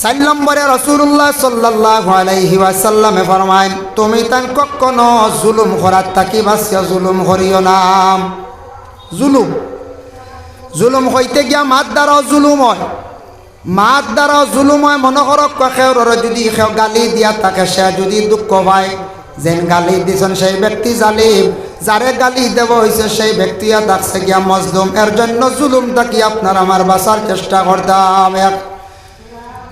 চার নম্বরে রসুল্লাহ সাল্লাহ আলাইহি ওয়াসাল্লামে ফরমাইন তুমি তান কখনো জুলুম করার থাকি বাসিয়া জুলুম করিও নাম জুলুম। জুলুম হইতে গিয়া মাত দ্বারাও জুলুম হয়। মাত দ্বারাও জুলুম হয়, মনে করক খেউর যদি খেউ গালি দিয়া তাকে সে যদি দুঃখ পায়, যেন গালি দিছেন সেই ব্যক্তি জালিম, যারে গালি দেব হয়েছে সেই ব্যক্তি থাকছে গিয়া মজলুম। এর জন্য জুলুম থাকি আপনার আমার বাঁচার চেষ্টা করতাম? এক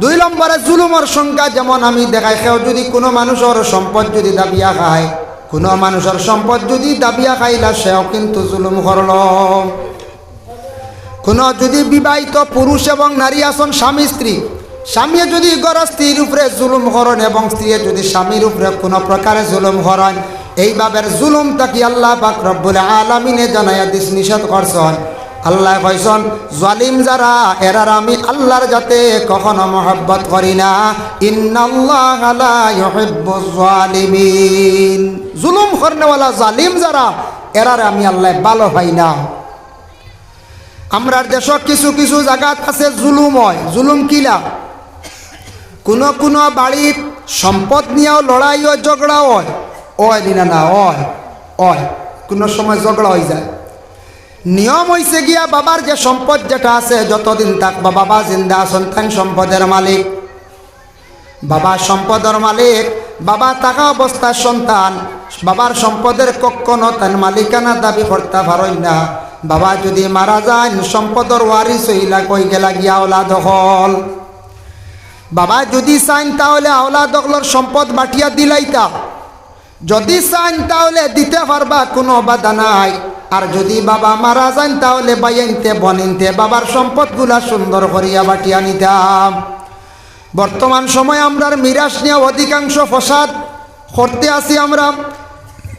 দুই নম্বরে জুলুমের সংখ্যা যেমন আমি দেখাই খেও যদি কোনো মানুষের সম্পদ যদি দাবিয়া খায় কোনো মানুষের সম্পদ যদি দাবিয়া খাইলা সেও কিন্তু জুলুম করল কোনো যদি বিবাহিত পুরুষ এবং নারী আসন স্বামী, স্ত্রী স্বামী যদি গর স্ত্রীর উপরে জুলুম করেন এবং স্ত্রী যদি স্বামীর উপরে কোনো প্রকারে জুলুম করেন এইভাবে জুলুম তাকি আল্লাহ পাক রব্বুল আলমিনে জানাইয়া দিস নিষেধ করছেন। আল্লাহ কইসন, জালিম যারা, এরার আমি আল্লাহর যাতে কখনো মহব্বত করি না। ইন্নাল্লাহ লা ইউহিব্বুজ জুলুম করনেওয়ালা জালিম যারা, এরার আমি আল্লাহ ভালো পাই না। আমরার দেশত কিছু কিছু জায়গাত আছে জুলুম হয়। জুলুম কিলা? কোনো কোনো বাড়িত সম্পদ নিয়েও লড়াই হয়। ঝগড়া হয় ওয় দিনা না, হয় হয়। কোনো সময় ঝগড়া হয়ে যায়। নিয়ম হয়েছে গিয়া বাবার যে সম্পদ যেটা আছে, যতদিন থাকবা বাবা জিন্দা সন্তান সম্পদের মালিক। বাবা সম্পদের মালিক, বাবা থাকা অবস্থার সন্তান, বাবার সম্পদের কখনো তার মালিকানা দাবি করতে পারেন না। বাবা যদি মারা যায় সম্পদর ওয়ারিস হইলা কই গেলা গিয়া ওলা দখল বাবা যদি চাইন তাহলে আওলা দখলর সম্পদ বাটিয়া দিলাইতা। যদি চাইন তাহলে দিতে পারবা, কোনো বাধা নাই। আর যদি বাবা মারা যান, তাহলে বাইনতে বনিনতে বাবার সম্পদগুলা সুন্দর করিয়া বাটিয়া নিতাম। বর্তমান সময় আমরার মিরাস নিয়ে অধিকাংশ ফসাদ করতে আসি আমরা।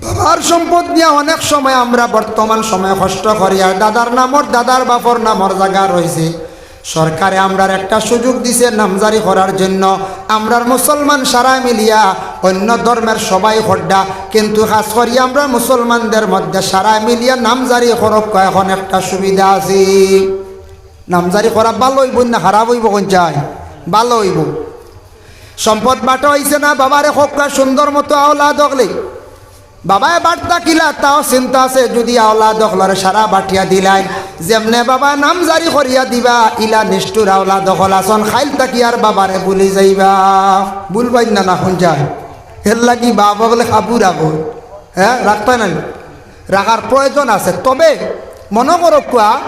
বাবার সম্পদ নিয়ে অনেক সময় আমরা বর্তমান সময়ে কষ্ট করি। আর দাদার নামর, দাদার বাপর নামর জায়গা রয়েছে। সরকারে আমরার একটা সুযোগ দিছে নামজারি করার জন্য। আমরার মুসলমান সারা মিলিয়া অন্য ধর্মের সবাই হড্ডা। কিন্তু খাস করি আমরা মুসলমানদের মধ্যে সারা মিলিয়া নামজারি করক এখন একটা সুবিধা আছে। নামজারি করা ভালো হইব না খারাপ হইব কোন চাই? ভালো হইব। সম্পদ বাটা হইছে না, বাবারে হকা সুন্দর মতো আওলা দখলে বাবায় বার্তা কিলা তাও চিন্তা আছে যদি আওলা দখলর সারা বাটিয়া দিলাই। যেমনে বাবা নাম জারি করিয়া দিবা, ইলা নিষ্ঠুর আওলা দখল আসন খাইল তাকি আর বাবারে বলি যাইবা। বুলবাই না না, শুন যায় হের লাগি বাবা বলে খাবু রাখো হ্যাঁ রাখতে নাই। রাখার প্রয়োজন আছে। তবে মনে করো কোয়া,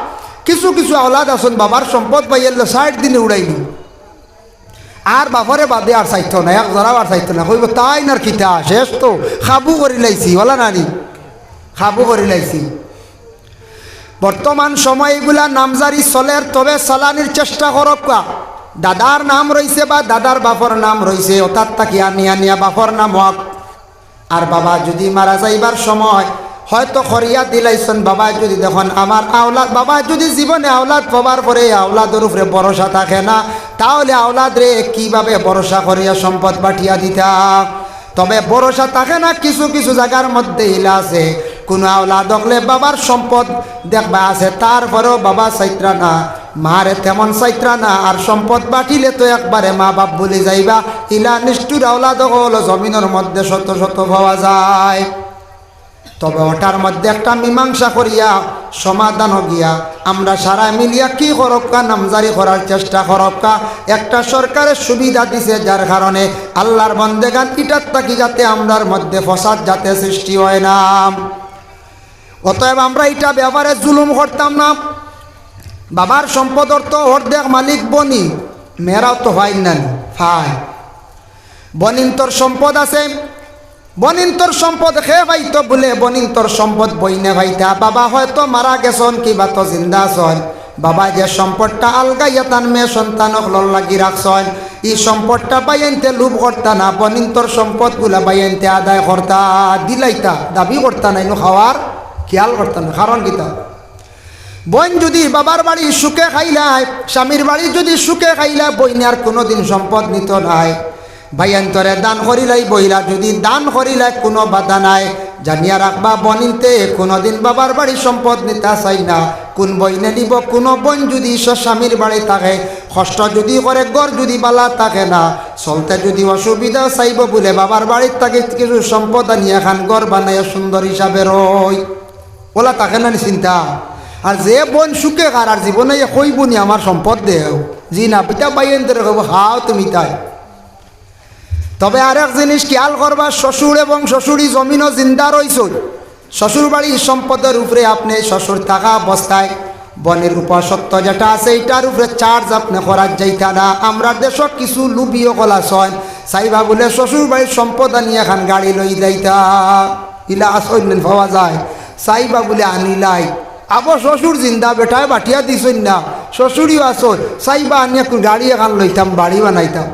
কিছু কিছু আওলাদ আসন বাবার সম্পদ পাইয়ালে ষাট দিনে উড়াইল। আর বাপরে বাদে আর চাইতো না, এক জরাও আর চাইতো না। কইব, তাই নার খিতা শেষ তো। খাবু করি লাইছি বলা নানি। খাবু করি লাইছি। বর্তমান সময় এগুলা নামজারি চলের, তবে চালানির চেষ্টা করক দাদার নাম রয়েছে বা দাদার বাপর নাম রয়েছে অর্থাৎ তাকি আনিয়া নিয়া বাপর নাম হক আর বাবা যদি মারা যাইবার সময় হয়তো খরিয়া দিলাইছেন বাবা যদি দেখুন আমার আওলাদ বাবা যদি জীবনে আওলাদ পাবার পরে আওলাদের উপরে ভরসা থাকে না, তাহলে আওলাদ রে কীভাবে ভরসা করিয়া সম্পদ পাঠিয়া দিতা? তবে ভরসা থাকে না, কিছু কিছু জায়গার মধ্যে ইলা আছে। কোনো আওলাদ হলে বাবার সম্পদ দেখবা আছে তারপরেও বাবা চাইত্রা না। মারে তেমন চাইত্রা না, আর সম্পদ বাটিলে তো একবারে মা বাপ বলে যাইবা। ইলা নিষ্ঠুর আওলাদ হল, জমিনের মধ্যে শত শত পাওয়া যায়। তবে ওটার মধ্যে একটা মীমাংসা করিয়া সমাধান গিয়া। আমরা সারা মিলিয়া কি করক্কা নামজারি করার চেষ্টা করক্কা একটা সরকারের সুবিধা দিছে, যার কারণে আল্লাহর বন্দেগান ইটার তাকি যাতে আমরার মধ্যে ফসাদ যাতে সৃষ্টি হয় না। অতএব আমরা এটা ব্যাপারে জুলুম করতাম না। বাবার সম্পদ তো অর্ধেক মালিক বনি, মেয়েরাও তো হয় না ফাই বনিন তোর সম্পদ আছে, বনিন তোর সম্পদ খে ভাইতো বলে, বনিন তোর সম্পদ বইনে ভাইতা। বাবা হয়তো মারা গেছন, কিবা তো জিন্দা আছন। বাবা যে সম্পদটা আলগাইয়া তান মেয়ে সন্তানক লল লাগি রাখছন, ই সম্পদটা বাইনতে লুভ করতা না, বনিন তোর সম্পদগুলা বাইনতে আদায় করতা দিলাইতা, দাবি করতা নাই খাওয়ার খেয়াল করতা না কারণ কিতা। বইন যদি বাবার বাড়ি সুখে খাইলাই স্বামীর বাড়ি যদি সুখে খাইলা বইনে আর কোনোদিন সম্পদ নিত নাই। ভাইয়ান্তরে দান করিলাই বইলা, যদি দান করিলাই কোনো বাধা নাই। জানিয়া রাখবা বনিতে কোনোদিন বাবার বাড়ি সম্পদ নিতে চাই না। কোন বইনে নিব, কোনো বোন যদি স্বামীর বাড়ি থাকে। কষ্ট যদি করে, গড় যদি বালা থাকে না। চলতে যদি অসুবিধা চাইব বলে, বাবার বাড়ির তাকে কিছু সম্পদ আনিয়ে খান, গড় বানাইয়া সুন্দর হিসাবে রই ওলা না নি চিন্তা? আর যে বোন সুখে কার, আর জীবনে কইব নি আমার সম্পদ দেও জি না, পিতা বাইন তোর কব হাও তুমি তাই। তবে আর এক জিনিস খেয়াল করবা, শ্বশুর এবং শ্বশুরি জমিনও জিন্দা রইছ শ্বশুর বাড়ির সম্পদের উপরে আপনি শ্বশুর থাকা অবস্থায়, বনের উপসত্ব যেটা আছে এটার উপরে চার্জ আপনি করার যাইতা না। আমরা দেশত কিছু লুবিও কলা ছয়। চাইবা বলে শ্বশুর বাড়ির সম্পদ আনি এখন গাড়ি লই যাইতা। ইলা আসন পাওয়া যায়। চাইবা বলে, আনিলাই। আবো শ্বশুর জিন্দা, বেটায় বাটিয়া দিছই না। শ্বশুরিও চাইবা আনি এখন গাড়ি এখন লইতাম, বাড়ি বানাইতাম।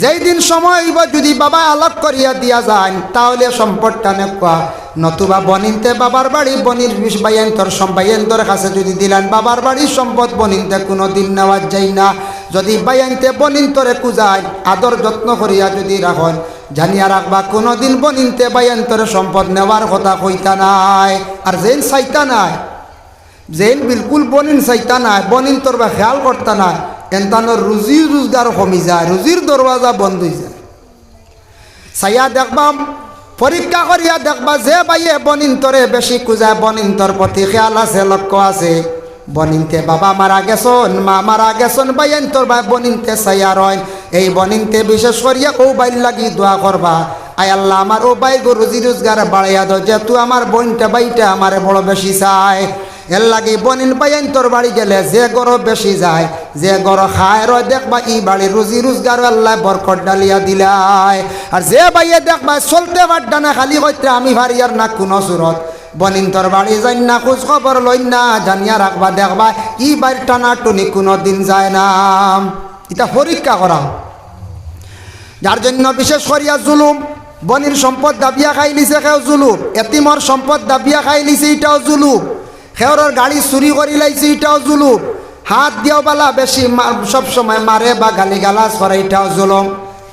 যেই দিন সময় হইব, যদি বাবা আলাপ করিয়া দিয়া যায় তাহলে সম্পদটা নেপা নতুবা বনিনতে বাবার বাড়ি, বনির বাইয়ন্তর বাইয়ন্তর কাছে যদি দিলেন, বাবার বাড়ির সম্পদ বনিনতে কোনো দিন নেওয়া যায় না। যদি বাইয়ন্তে বনিন্তরে কুজায় আদর যত্ন করিয়া যদি রাখেন, জানিয়া রাখবা কোনো দিন বনিনতে বাইয়ন্তরে সম্পদ নেওয়ার কথা কইতা নাই। আর যেন চাইতা নাই যেন বিলকুল বনিন চাইতা নাই, বনিন তোর বা খেয়াল করতা নাই। এনতানোর রুজি রোজগার কমি যায় রুজির দরওয়াজা বন্ধ হয়ে যায়। চাইয়া দেখবাম পরীক্ষা করিয়া দেখবা যে বাইয়ে বনিন্তরে বেশি কুজায় বনিন্তর প্রতি খেয়াল আছে, লক্ষ্য আছে। বনিনতে বাবা মারা গেছন মা মারা গেছন বাইন্তর বা বনিনতে চাইয়া রয় এই বনিনতে বিশেষ করিয়া ও বাইর লাগি দোয়া করবা আয় আল্লাহ আমার ও বাই গো রুজি রোজগার বাড়াইয়া দাও যেহেতু আমার বোনটা বাইটা আমার বড় বেশি চায়। এর লাগি বনিন বাইন তোর বাড়ি গেলে যে গরো বেশি যায়, যে গরো খায় রয় দেখবা ই বাড়ি রুজি রোজগার আল্লাহ বরকট ডালিয়া দিলায়। আর যে বাইয়ে দেখবা চলতে পারডা না, খালি কইতে আমি ভারিয়ার না কোনো সুরত। বনিন তোর বাড়ি যাই না খোঁজ খবর লই না, জানিয়া রাখবা দেখবা ই বাড়ির টানা টুনি কোনো দিন যায় না। এটা পরীক্ষা করা। যার জন্য বিশেষ করিয়া জুলুম, বনির সম্পদ দাবিয়া খাই লিছে কেউ জুলুম, এতিমর সম্পদ দাবিয়া খাই লিছে এটাও জুলুম। খেওরের গাড়ি চুরি করি লাইছে, এটাও জুলুম। হাত দিয়াও বালা বেশি সব সময় মারে বা গালি গালাজ করে, এটাও জুলুম।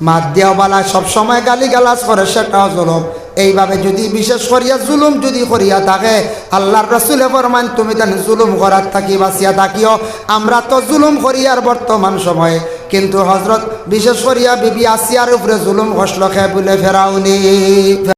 মাত দিয়াও বালা সব সময় গালি গালাজ করে, সেটাও জুলুম। এইভাবে যদি বিশেষ করিয়া জুলুম যদি করিয়া থাকে, আল্লাহর রসুলে ফরমান, তুমি তেন জুলুম করার থাকি, বাঁচিয়া থাকিও। আমরা তো জুলুম করিয়ার বর্তমান সময়ে। কিন্তু হজরত বিশেষ করিয়া বিবি আসিয়ার উপরে জুলুম ঘষল খে বলে ফেরাউনি।